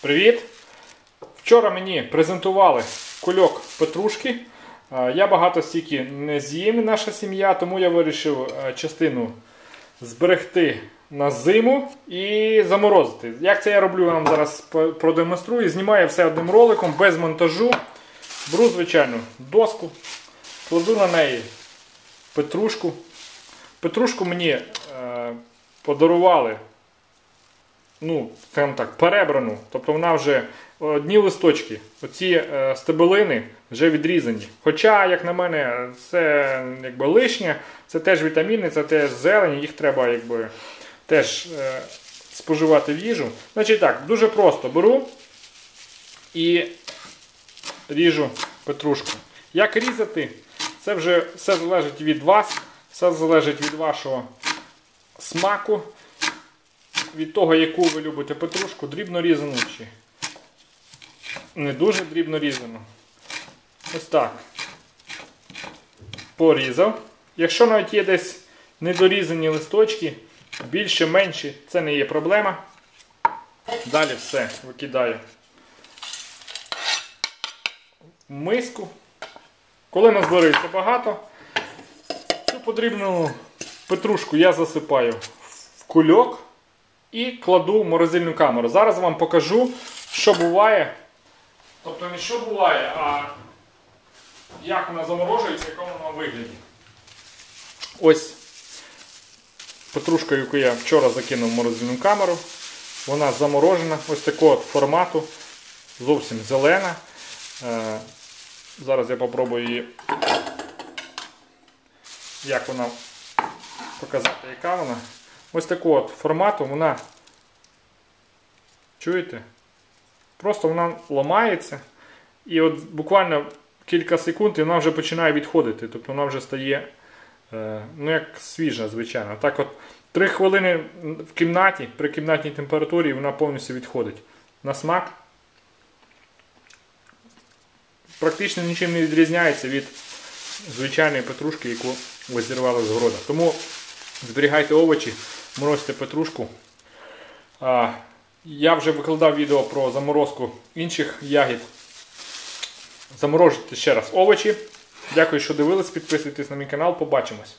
Привіт! Вчора мені презентували кульок петрушки. Е, Я багато стільки не з'їм наша сім'я, тому я вирішив е, частину зберегти на зиму і заморозити. Як це я роблю, я вам зараз продемонструю. Знімаю все одним роликом, без монтажу. Беру звичайну доску, кладу на неї петрушку. Петрушку мені е, подарували ну, скажімо так, перебрану. Тобто вона вже одні листочки, оці е, стебелини вже відрізані. Хоча, як на мене, це якби лишнє, це теж вітаміни, це теж зелень, їх треба якби, теж е, споживати в їжу. Значить так, дуже просто беру і ріжу петрушку. Як різати, це вже все залежить від вас, все залежить від вашого смаку від того, яку ви любите петрушку, дрібно різану чи не дуже дрібно різану. Ось так. Порізав. Якщо навіть є десь недорізані листочки, більше, менші, це не є проблема. Далі все викидаю в миску. Коли назбирається багато, цю подрібну петрушку я засипаю в кульок і кладу в морозильну камеру. Зараз вам покажу, що буває. Тобто не що буває, а як вона заморожується, в якому вона вигляді. Ось петрушка, яку я вчора закинув в морозильну камеру. Вона заморожена, ось такого формату, зовсім зелена. Е, Зараз я попробую її, як вона показати, яка вона. Ось такого от формату вона. Чуєте? Просто вона ламається. І от буквально кілька секунд і вона вже починає відходити. Тобто вона вже стає е, ну, як свіжа, звичайно. Так от 3 хвилини в кімнаті, при кімнатній температурі вона повністю відходить. На смак практично нічим не відрізняється від звичайної петрушки, яку ви зірвали з города. Тому зберігайте овочі, морозьте петрушку. Я вже викладав відео про заморозку інших ягід. Заморожуйте ще раз овочі. Дякую, що дивились. Підписуйтесь на мій канал. Побачимось.